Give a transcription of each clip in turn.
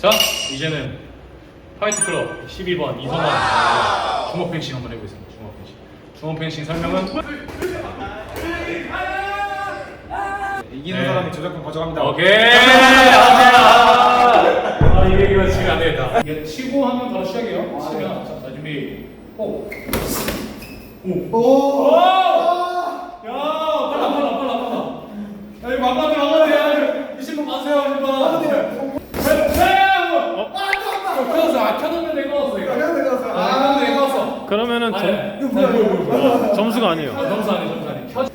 자, 이제는 화이트 클럽 12번 이성환 주먹 펜싱 한번 해보겠습니다. 주먹 펜싱. 주먹 펜싱 설명은 이기는 네. 사람이 저작권 가져갑니다. 오케이. 아, 이게 이거 지금 안 되겠다. 이게 치고 한번 바로 시작이에요. 치면 자, 자, 준비. 오. 오. 오. 야, 빨라 빨라 빨라 빨라. 야, 이거 막간대 막간대. 이 신분 마세요, 신분. 켜졌어. 아, 켜졌는데 내가 왔어, 이거. 켜졌는데 내가 왔어. 아, 켜졌는데 내가 왔어. 그러면은 아니, 점, 아니, 뭐야, 뭐야, 뭐야, 뭐야. 점수가 아니에요. 아, 점수 아니, 점수 아니. 켜.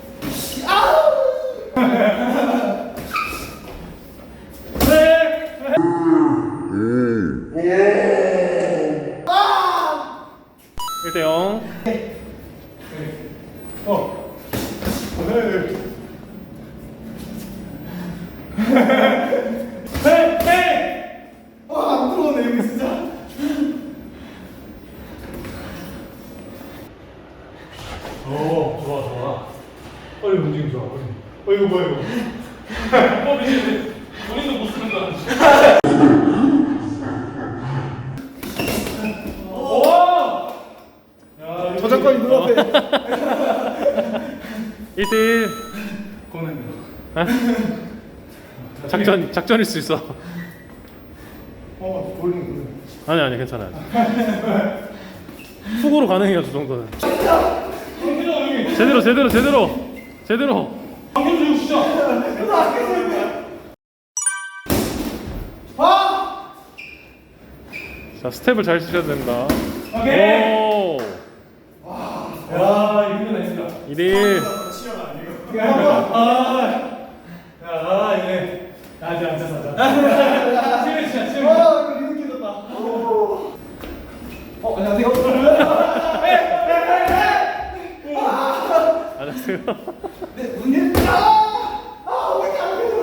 일대 0. 어. 안 들어오네 여기 진짜. 오, 좋아, 좋아. 어, 이거 움직임 좋아. 어, 이거 뭐야, 이거. 어, 미친. 본인도 못 쓰는 거 아니지? 오! 야, 이거 저작권이 눈앞에. 1대 1. 고는 작전 작전일 수 있어. 어 볼링 볼링. 아니 아니 괜찮아요. 훅으로 가능해요 저 정도는. 제대로 제대로 제대로 제대로. 진짜. 자 스텝을 잘 치셔야 됩니다. 오케이. 오. 야, 이거 나이스다. 2대 1. 아, 야, 이게. 아, 이제 앉아서 하자. 치매, 치매, 치매. 아 이거 리듬 깨졌다. 어 안녕하세요. 안녕하세요. 네 문님. 아아 왜 이렇게 안 되죠?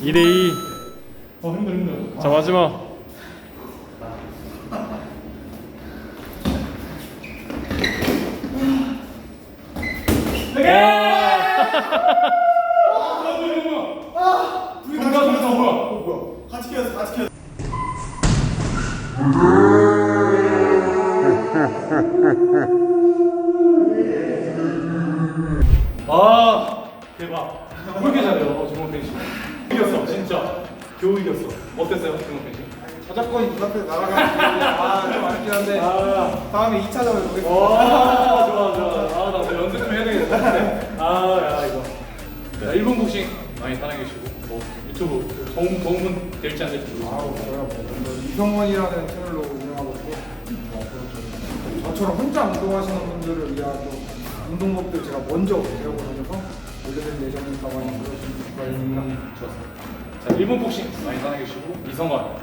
2대 2. 어, 힘들어, 힘들어. 자 마지막. 같이 켜졌어 같이 켜졌어. 아 대박. 왜 이렇게 잘해요, 주먹 펜싱? 이겼어, 진짜. 겨우 이겼어. 어땠어요, 주먹 펜싱? 저작권이 눈앞에 날아가고 아좀 아쉽긴 한데 아, 다음에 2차전을 와, 보겠습니다. 좋아, 좋아. 아, 나 연습 좀 해야 되겠다. 아, 야, 이거. 자, 일본 복싱 많이 사랑해주시고, 뭐, 유튜브 도움, 도움은 될지 안 될지 모르겠어요. 뭐야 뭐 이성원이라는 채널로 저처럼 혼자 운동하시는 분들을 위한 좀 운동법들 제가 먼저 배워보면서 올려드릴 예정이니까 많이 좋겠습니다. 음, 좋았습니다. 자, 일본 복싱 많이 사랑해주시고, 이성환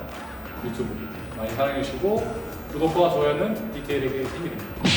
유튜브 많이 사랑해주시고, 구독과 좋아요는 디테일에게 힘이 됩니다.